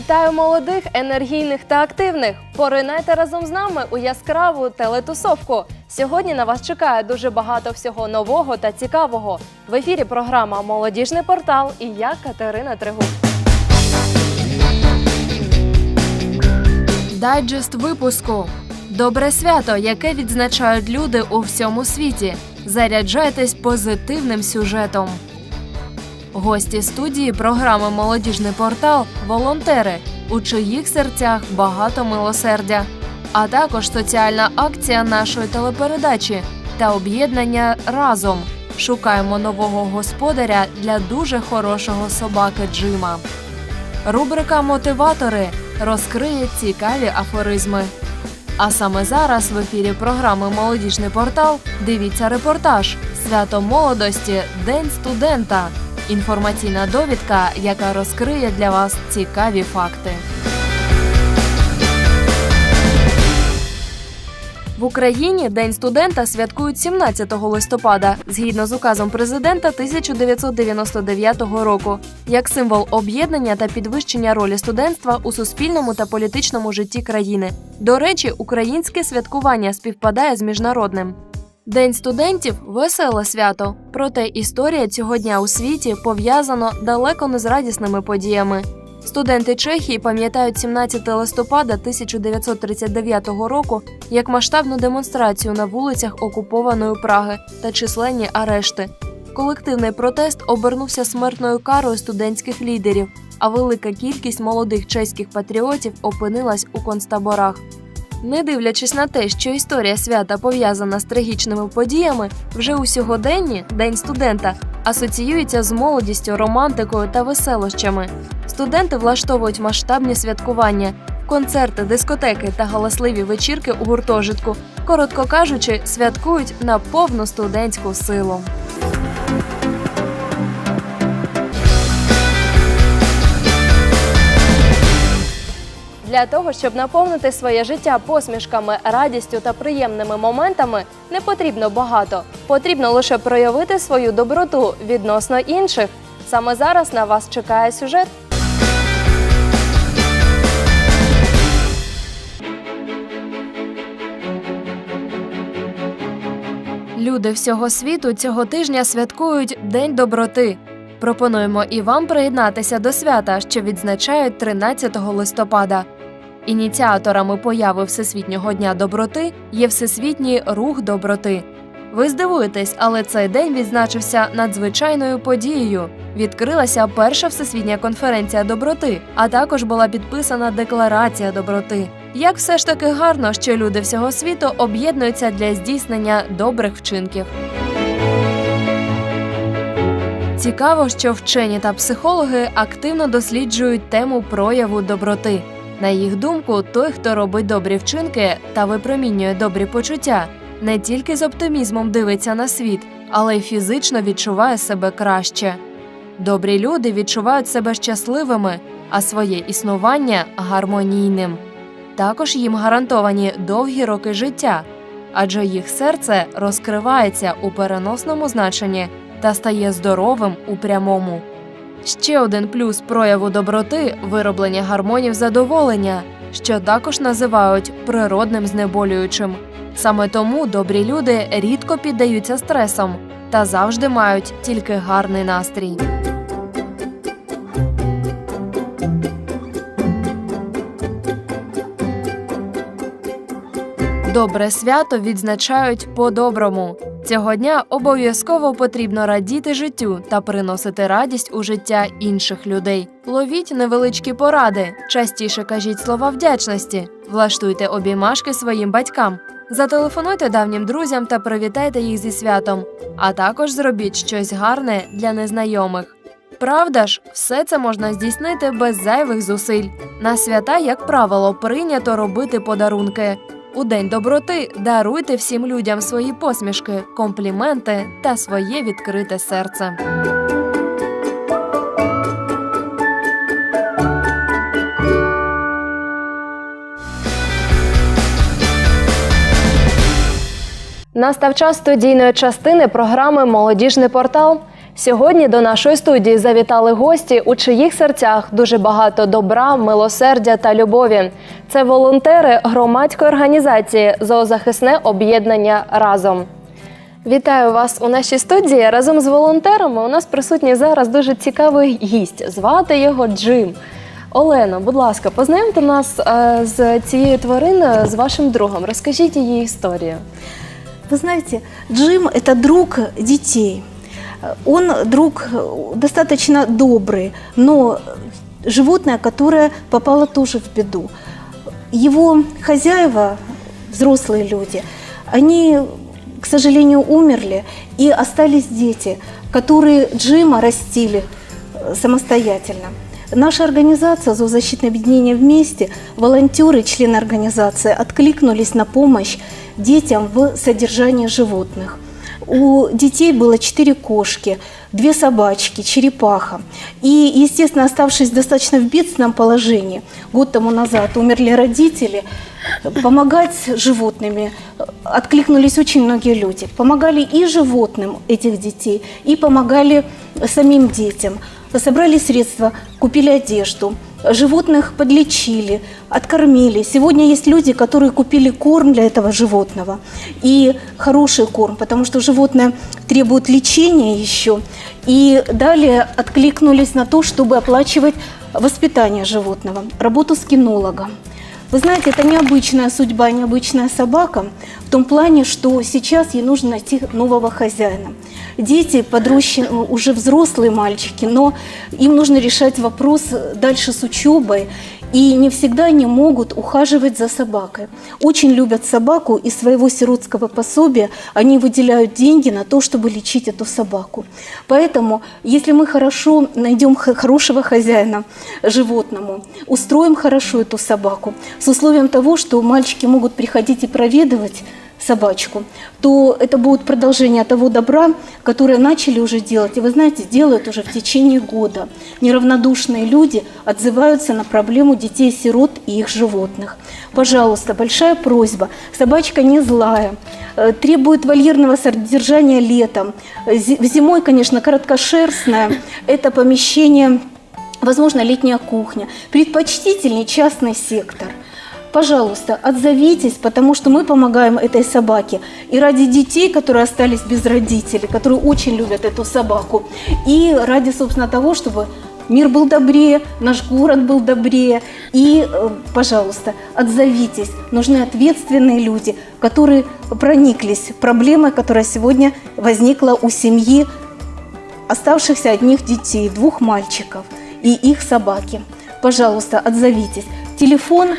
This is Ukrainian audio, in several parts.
Вітаю молодих, енергійних та активних. Поринайте разом з нами у яскраву телетусовку. Сьогодні на вас чекає дуже багато всього нового та цікавого. В ефірі програма Молодіжний портал і я Катерина Тригуб. Дайджест випуску. Добре свято, яке відзначають люди у всьому світі. Заряджайтесь позитивним сюжетом. Гості студії програми Молодіжний портал волонтери, у чиїх серцях багато милосердя, а також соціальна акція нашої телепередачі та об'єднання разом. Шукаємо нового господаря для дуже хорошого собаки Джима. Рубрика Мотиватори розкриє цікаві афоризми. А саме зараз в ефірі програми Молодіжний портал дивіться репортаж Свято молодості День студента. Інформаційна довідка, яка розкриє для вас цікаві факти. В Україні День студента святкують 17 листопада згідно з указом президента 1999 року як символ об'єднання та підвищення ролі студентства у суспільному та політичному житті країни. До речі, українське святкування співпадає з міжнародним. День студентів веселе свято. Проте історія цього дня у світі пов'язана далеко не з радісними подіями. Студенти Чехії пам'ятають 17 листопада 1939 року як масштабну демонстрацію на вулицях окупованої Праги та численні арешти. Колективний протест обернувся смертною карою студентських лідерів, а велика кількість молодих чеських патріотів опинилась у концтаборах. Не дивлячись на те, що історія свята пов'язана з трагічними подіями, вже у сьогоденні День студента асоціюється з молодістю, романтикою та веселощами. Студенти влаштовують масштабні святкування, концерти, дискотеки та галасливі вечірки у гуртожитку. Коротко кажучи, святкують на повну студентську силу. Для того, щоб наповнити своє життя посмішками, радістю та приємними моментами, не потрібно багато. Потрібно лише проявити свою доброту відносно інших. Саме зараз на вас чекає сюжет. Люди всього світу цього тижня святкують День доброти. Пропонуємо і вам приєднатися до свята, що відзначають 13 листопада. Ініціаторами появи Всесвітнього дня доброти є Всесвітній рух доброти. Ви здивуєтесь, але цей день відзначився надзвичайною подією. Відкрилася перша всесвітня конференція доброти, а також була підписана декларація доброти. Як все ж таки гарно, що люди всього світу об'єднуються для здійснення добрих вчинків. Цікаво, що вчені та психологи активно досліджують тему прояву доброти. На їх думку, той, хто робить добрі вчинки та випромінює добрі почуття, не тільки з оптимізмом дивиться на світ, але й фізично відчуває себе краще. Добрі люди відчувають себе щасливими, а своє існування гармонійним. Також їм гарантовані довгі роки життя, адже їх серце розкривається у переносному значенні та стає здоровим у прямому. Ще один плюс прояву доброти вироблення гормонів задоволення, що також називають природним знеболюючим. Саме тому добрі люди рідко піддаються стресам та завжди мають тільки гарний настрій. Добре свято відзначають по-доброму. Цього дня обов'язково потрібно радіти життю та приносити радість у життя інших людей. Ловіть невеличкі поради, частіше кажіть слова вдячності, влаштуйте обіймашки своїм батькам, зателефонуйте давнім друзям та привітайте їх зі святом, а також зробіть щось гарне для незнайомих. Правда ж, все це можна здійснити без зайвих зусиль. На свята, як правило, прийнято робити подарунки. У день доброти даруйте всім людям свої посмішки, компліменти та своє відкрите серце. Настав час студійної частини програми Молодіжний портал. Сьогодні до нашої студії завітали гості, у чиїх серцях дуже багато добра, милосердя та любові. Це волонтери громадської організації Зоозахисне об'єднання разом. Вітаю вас у нашій студії. Разом з волонтерами у нас присутній зараз дуже цікавий гість. Звати його Джим. Олено, будь ласка, познайомте нас е, з цією твариною, з вашим другом. Розкажіть її історію. Вы знаете, Джим – это друг детей. Он друг э, достаточно добрый, но животное, которое попало тоже в беду. Его хозяева, взрослые люди, они, к сожалению, умерли, и остались дети, которые Джима растили э, самостоятельно. Наша организация «Зоозащитное объединение вместе», волонтеры, члены организации откликнулись на помощь детям в содержании животных. У детей было четыре кошки, две собачки, черепаха. И, естественно, оставшись достаточно в бедственном положении, год тому назад умерли родители, помогать животными откликнулись очень многие люди. Помогали и животным этих детей, и помогали самим детям. Собрали средства, купили одежду, животных подлечили, откормили. Сегодня есть люди, которые купили корм для этого животного. И хороший корм, потому что животное требует лечения еще. И далее откликнулись на то, чтобы оплачивать воспитание животного, работу с кинологом. Вы знаете, это необычная судьба, необычная собака в том плане, что сейчас ей нужно найти нового хозяина. Дети, подросшие, уже взрослые мальчики, но им нужно решать вопрос дальше с учебой, и не всегда они могут ухаживать за собакой. Очень любят собаку, и своего сиротского пособия они выделяют деньги на то, чтобы лечить эту собаку. Поэтому, если мы хорошо найдем х- хорошего хозяина животному, устроим хорошо эту собаку, с условием того, что мальчики могут приходить и проведывать собачку, то это будет продолжение того добра, которое начали уже делать. И вы знаете, делают уже в течение года. Неравнодушные люди отзываются на проблему детей-сирот и их животных. Пожалуйста, большая просьба. Собачка не злая, э, требует вольерного содержания летом. Зи- Зимой, конечно, короткошерстная. Это помещение, возможно, летняя кухня. Предпочтительней частный сектор. Пожалуйста, отзовитесь, потому что мы помогаем этой собаке. И ради детей, которые остались без родителей, которые очень любят эту собаку. И ради, собственно, того, чтобы мир был добрее, наш город был добрее. И, э, пожалуйста, отзовитесь. Нужны ответственные люди, которые прониклись проблемой, которая сегодня возникла у семьи оставшихся одних детей, двух мальчиков и их собаки. Пожалуйста, отзовитесь. Телефон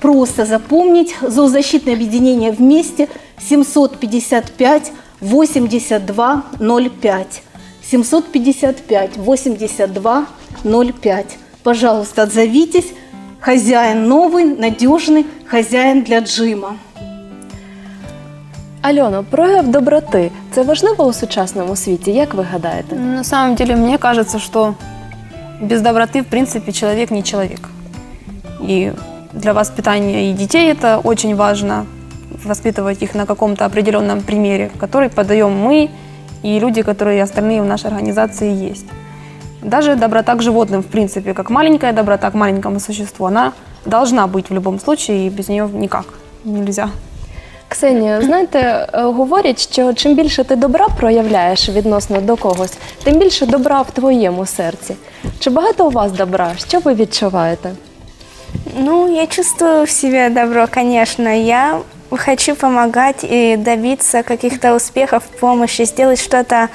просто запомнить. Зоозащитное объединение вместе 755 82 05. 755 82 05. Пожалуйста, отзовитесь. Хозяин новый, надежный, хозяин для Джима. Альоно, прояв доброти це важливо у сучасному світі. Як ви гадаєте? На самом деле, мне кажется, что без доброты, в принципе, человек не человек. И для воспитания и детей это очень важно, воспитывать их на каком-то определенном примере, который подаем мы и люди, которые остальные в нашей организации есть. Даже доброта к животным, в принципе, как маленькая доброта к маленькому существу, она должна быть в любом случае, и без нее никак нельзя. Ксенія, знаєте, е, говорять, що чим більше ти добра проявляєш відносно до когось, тим більше добра в твоєму серці. Чи багато у вас добра? Що ви відчуваєте? Ну, я чувствую в себе добро, конечно. Я хочу помогать и добиться каких-то успехов в помощи, сделать что-то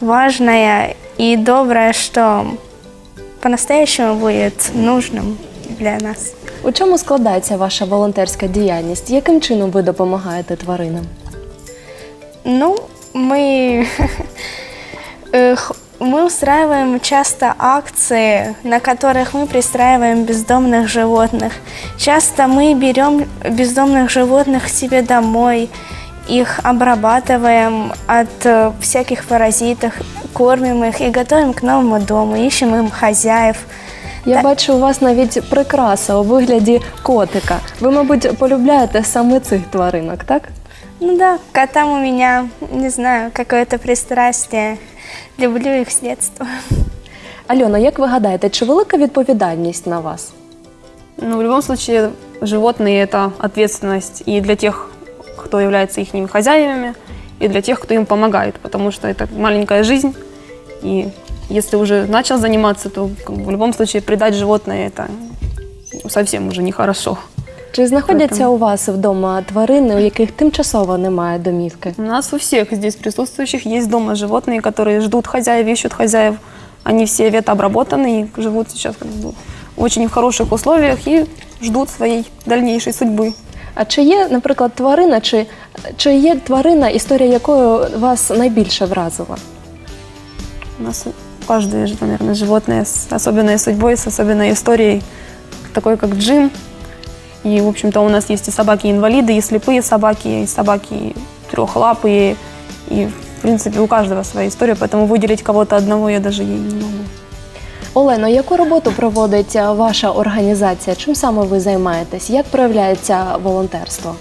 важное и доброе, что по-настоящему будет нужным для нас. У чому складається ваша волонтерська діяльність? Яким чином ви допомагаєте тваринам? Ну, мы, э, х- мы устраиваем часто акции, на которых мы пристраиваем бездомных животных. Часто мы берем бездомных животных к себе домой, их обрабатываем от э, всяких паразитов, кормим их и готовим к новому дому, ищем им хозяев. Я бачу у вас навіть прикраса у вигляді котика. Ви, мабуть, полюбляєте саме цих тваринок, так? Ну да, к котам у меня, не знаю, какое-то пристрастие. Люблю их с детства. Альона, як ви гадаєте, чи велика відповідальність на вас? Ну, в любом случае, животные – это ответственность и для тех, кто является их хозяевами, и для тех, кто им помогает, потому что это маленькая жизнь, и если уже начал заниматься, то как бы, в любом случае предать животное – это совсем уже нехорошо. Чи знаходяться Поэтому- у вас вдома тварини, у яких тимчасово немає домівки? У нас у всех здесь присутствующих есть дома животные, которые ждут хозяев, ищут хозяев. Они все ветообработаны и живут сейчас как бы в очень хороших условиях и ждут своей дальнейшей судьбы. А чи є, наприклад, тварина, чи, чи є тварина, історія якої вас найбільше вразила? У нас каждое, же, наверное, животное с особенной судьбой, с особенной историей, такой как Джим. И, в общем-то, у нас есть и собаки-инвалиды, и слепые собаки, и собаки трехлапые. И, в принципе, у каждого своя история, поэтому выделить кого-то одного я даже и не могу. Олено, яку роботу проводить а, ваша організація? Чим саме ви займаєтесь? Як проявляється волонтерство?